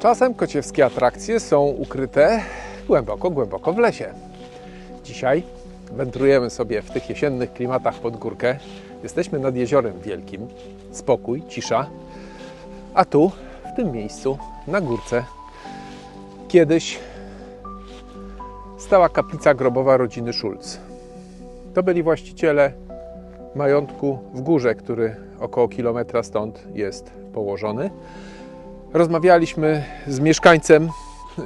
Czasem kociewskie atrakcje są ukryte głęboko, głęboko w lesie. Dzisiaj wędrujemy sobie w tych jesiennych klimatach pod górkę. Jesteśmy nad jeziorem wielkim. Spokój, cisza. A tu, w tym miejscu, na górce, kiedyś stała kaplica grobowa rodziny Schulz. To byli właściciele majątku w górze, który około kilometra stąd jest położony. Rozmawialiśmy z mieszkańcem yy,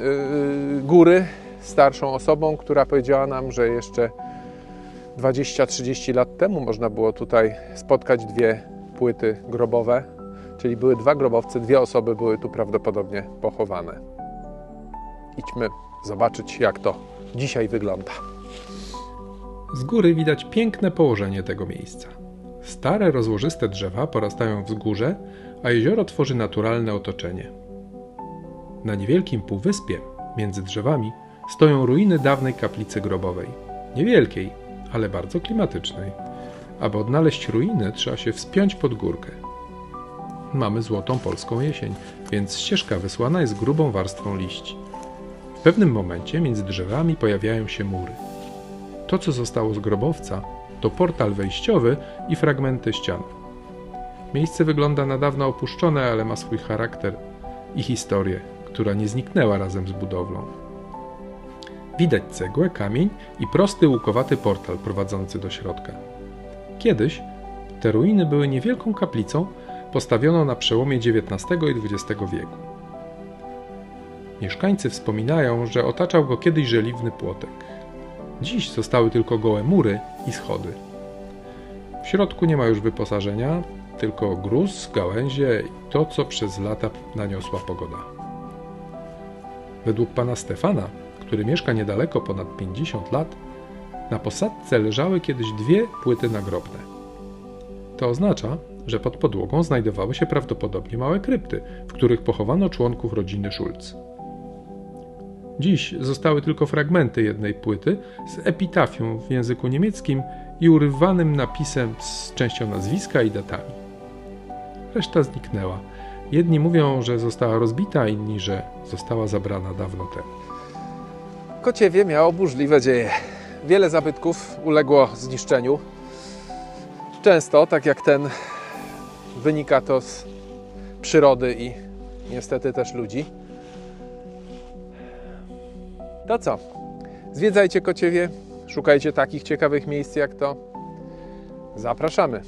góry, starszą osobą, która powiedziała nam, że jeszcze 20-30 lat temu można było tutaj spotkać dwie płyty grobowe, czyli były dwa grobowce, dwie osoby były tu prawdopodobnie pochowane. Idźmy zobaczyć, jak to dzisiaj wygląda. Z góry widać piękne położenie tego miejsca. Stare, rozłożyste drzewa porastają wzgórze, a jezioro tworzy naturalne otoczenie. Na niewielkim półwyspie, między drzewami, stoją ruiny dawnej kaplicy grobowej. Niewielkiej, ale bardzo klimatycznej. Aby odnaleźć ruiny, trzeba się wspiąć pod górkę. Mamy złotą polską jesień, więc ścieżka wysłana jest grubą warstwą liści. W pewnym momencie między drzewami pojawiają się mury. To, co zostało z grobowca, to portal wejściowy i fragmenty ścian. Miejsce wygląda na dawno opuszczone, ale ma swój charakter i historię, która nie zniknęła razem z budowlą. Widać cegłę, kamień i prosty łukowaty portal prowadzący do środka. Kiedyś te ruiny były niewielką kaplicą postawioną na przełomie XIX i XX wieku. Mieszkańcy wspominają, że otaczał go kiedyś żeliwny płotek. Dziś zostały tylko gołe mury i schody. W środku nie ma już wyposażenia, tylko gruz, gałęzie i to, co przez lata naniosła pogoda. Według pana Stefana, który mieszka niedaleko ponad 50 lat, na posadce leżały kiedyś dwie płyty nagrobne. To oznacza, że pod podłogą znajdowały się prawdopodobnie małe krypty, w których pochowano członków rodziny Schulz. Dziś zostały tylko fragmenty jednej płyty z epitafium w języku niemieckim i urywanym napisem z częścią nazwiska i datami. Reszta zniknęła. Jedni mówią, że została rozbita, inni, że została zabrana dawno temu. Kociewie miało burzliwe dzieje. Wiele zabytków uległo zniszczeniu. Często, tak jak ten, wynika to z przyrody i niestety też ludzi. To co? Zwiedzajcie Kociewie, szukajcie takich ciekawych miejsc jak to. Zapraszamy.